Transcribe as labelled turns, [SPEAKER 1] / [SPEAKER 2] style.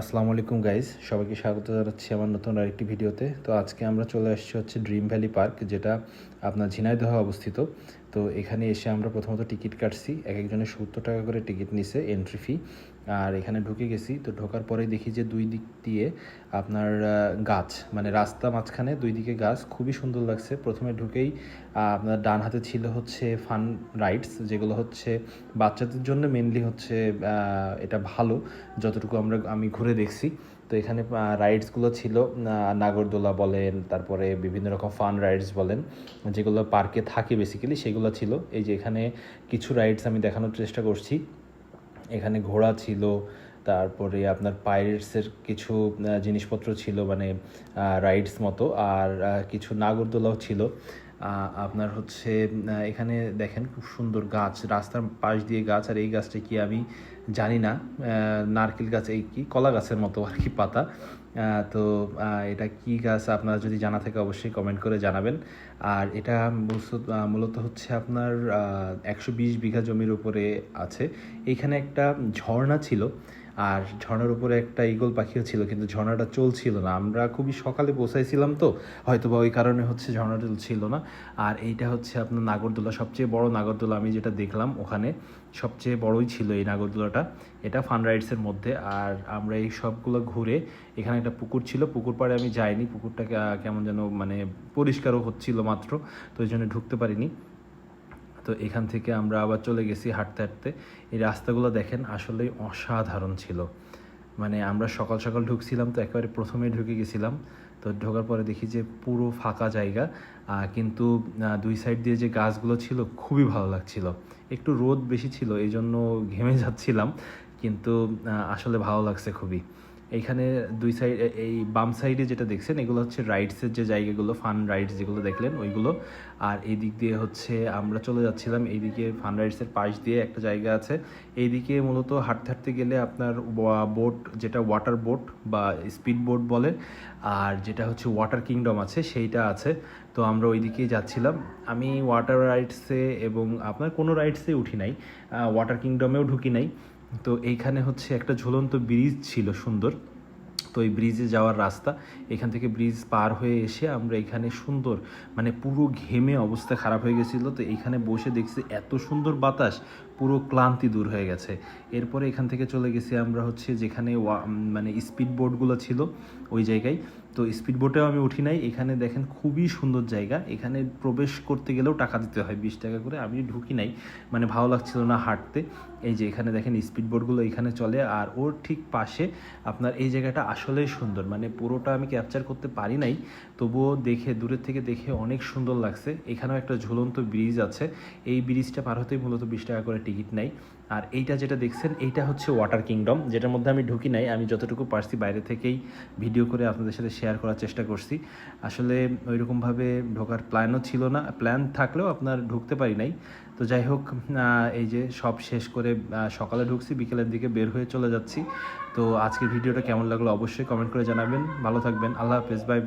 [SPEAKER 1] আসসালামু আলাইকুম গাইজ, সবাইকে স্বাগত জানাচ্ছি আমার নতুন আরেকটি ভিডিওতে। তো আজকে আমরা চলে আসছি হচ্ছে ড্রিম ভ্যালি পার্ক, যেটা আপনার ঝিনাইদহ অবস্থিত। তো এখানে এসে আমরা প্রথমত টিকিট কাটছি। এক একজনের সত্তর টাকা করে টিকিট নিছে এন্ট্রি ফি আর এখানে ঢুকে গেছি। তো ঢোকার পরে দেখি যে দুই দিক দিয়ে আপনার গাছ মানে রাস্তা মাঝখানে দুই দিকে গাছ। খুবই সুন্দর লাগছে। প্রথমে ঢুকেই আপনার ডান হাতে ছিল হচ্ছে ফান রাইডস যেগুলো হচ্ছে বাচ্চাদের জন্য মেনলি হচ্ছে এটা ভালো। যতটুকু আমরা, আমি ঘুরে দেখছি। তো এখানে রাইডসগুলো ছিল নাগরদোলা বলেন, তারপরে বিভিন্ন রকম ফান রাইডস বলেন, যেগুলো পার্কে থাকে বেসিক্যালি সেগুলো ছিল। এই যে এখানে কিছু রাইডস আমি দেখানোর চেষ্টা করছি। এখানে ঘোড়া ছিল, তারপরে আপনার পাইরেটসের কিছু জিনিসপত্র ছিল মানে রাইডস মতো, আর কিছু নাগরদোলাও ছিল। আপনার হচ্ছে এখানে দেখেন খুব সুন্দর গাছ, রাস্তার পাশ দিয়ে গাছ, আর এই গাছটা কি আমি জানি না নারকেল গাছ, এই কি কলা গাছের মতো আর কি পাতা। তো এটা কি গাছ আপনার যদি জানা থাকে অবশ্যই কমেন্ট করে জানাবেন। আর এটা মূলত- হচ্ছে আপনার একশো বিশ বিঘা জমির উপরে আছে। এইখানে একটা ঝর্ণা ছিল আর ঝর্ণার উপরে একটা ইগল পাখিও ছিল, কিন্তু ঝর্ণাটা চলছিল না। আমরা খুবই সকালে পৌঁছাইছিলাম তো হয়তো বা ওই কারণে হচ্ছে ঝর্ণাটা ছিল না। আর এইটা হচ্ছে আপনার নাগরদোলা, সবচেয়ে বড় নাগরদোলা আমি যেটা দেখলাম ওখানে, সবচেয়ে বড়ই ছিল এই নাগরদোলাটা। এটা ফান রাইডসের মধ্যে, আর আমরা এই সবগুলো ঘুরে, এখানে একটা পুকুর ছিল, পুকুর পাড়ে আমি যাইনি, পুকুরটাকে কেমন যেন মানে পরিষ্কারও হচ্ছিল মাত্র, তো ওই জন্য ঢুকতে পারিনি। তো এখান থেকে আমরা আবার চলে গেছি হাঁটতে হাঁটতে। এই রাস্তাগুলো দেখেন আসলেই অসাধারণ ছিল। মানে আমরা সকাল সকাল ঢুকছিলাম তো একেবারে প্রথমে ঢুকে গেছিলাম। তো ঢোকার পরে দেখি যে পুরো ফাঁকা জায়গা। কিন্তু দুই সাইড দিয়ে যে গাছগুলো ছিল খুবই ভালো লাগছিল। একটু রোদ বেশি ছিল এই জন্য ঘেমে যাচ্ছিলাম। কিন্তু আসলে ভালো লাগছে খুবই। এইখানে দুই সাইড এই বাম সাইডে যেটা দেখছেন, এগুলো হচ্ছে রাইডসের যে জায়গাগুলো ফান রাইডস যেগুলো দেখলেন, ওইগুলো। আর এই দিক দিয়ে হচ্ছে আমরা চলে যাচ্ছিলাম এইদিকে ফান রাইডসের পাশ দিয়ে একটা জায়গা আছে। এইদিকে মূলত হাঁটতে হাঁটতে গেলে আপনার বোট যেটা ওয়াটার বোট বা স্পিড বোট বলে, আর যেটা হচ্ছে ওয়াটার কিংডম আছে, সেইটা আছে। তো আমরা ওই দিকেই যাচ্ছিলাম। আমি ওয়াটার রাইডসে এবং আপনার কোনো রাইডসে উঠি নাই। ওয়াটার কিংডমেও ঢুকি নাই। তো এইখানে হচ্ছে একটা ঝুলন্ত ব্রিজ ছিল সুন্দর। তো এই ব্রিজে যাওয়ার রাস্তা, এখান থেকে ব্রিজ পার হয়ে এসে আমরা এখানে সুন্দর মানে পুরো ঘেমে অবস্থা খারাপ হয়ে গেছিল। তো এখানে বসে দেখছি এত সুন্দর বাতাস, পুরো ক্লান্তি দূর হয়ে গেছে। এরপরে এখান থেকে চলে গেছি আমরা হচ্ছে যেখানে মানে স্পিড বোটগুলো ছিল ওই জায়গায়। তো স্পিড বোটেও আমি উঠি নাই। এখানে দেখেন খুবই সুন্দর জায়গা। এখানে প্রবেশ করতে গেলেও টাকা দিতে হয় বিশ টাকা করে। আমি ঢুকি নাই। মানে ভালো লাগছিল না হাঁটতে। এই যে এখানে দেখেন স্পিড বোটগুলো এখানে চলে। আর ওর ঠিক পাশে আপনার এই জায়গাটা আসলেই সুন্দর। মানে পুরোটা আমি ক্যাপচার করতে পারি নাই। তবুও দেখে, দূরের থেকে দেখে অনেক সুন্দর লাগছে। এখানেও একটা ঝুলন্ত ব্রিজ আছে। এই ব্রিজটা পার হতেই মূলত বিশ টাকা করে টিকিট নেয়। আর এইটা যেটা দেখছেন, এইটা হচ্ছে ওয়াটার কিংডম যেটার মধ্যে আমি ঢুকি নাই। আমি যতটুকু পারছি বাইরে থেকেই ভিডিও করে আপনাদের সাথে করার চেষ্টা করছি। আসলে ওইরকমভাবে ঢোকার প্ল্যানও ছিল না। প্ল্যান থাকলেও আপনার ঢুকতে পারি নাই। তো যাই হোক এই যে সব শেষ করে সকালে ঢুকছি, বিকেলের দিকে বের হয়ে চলে যাচ্ছি। তো আজকের ভিডিওটা কেমন লাগল অবশ্যই কমেন্ট করে জানাবেন। ভালো থাকবেন। আল্লাহ হাফেজ। Bye bye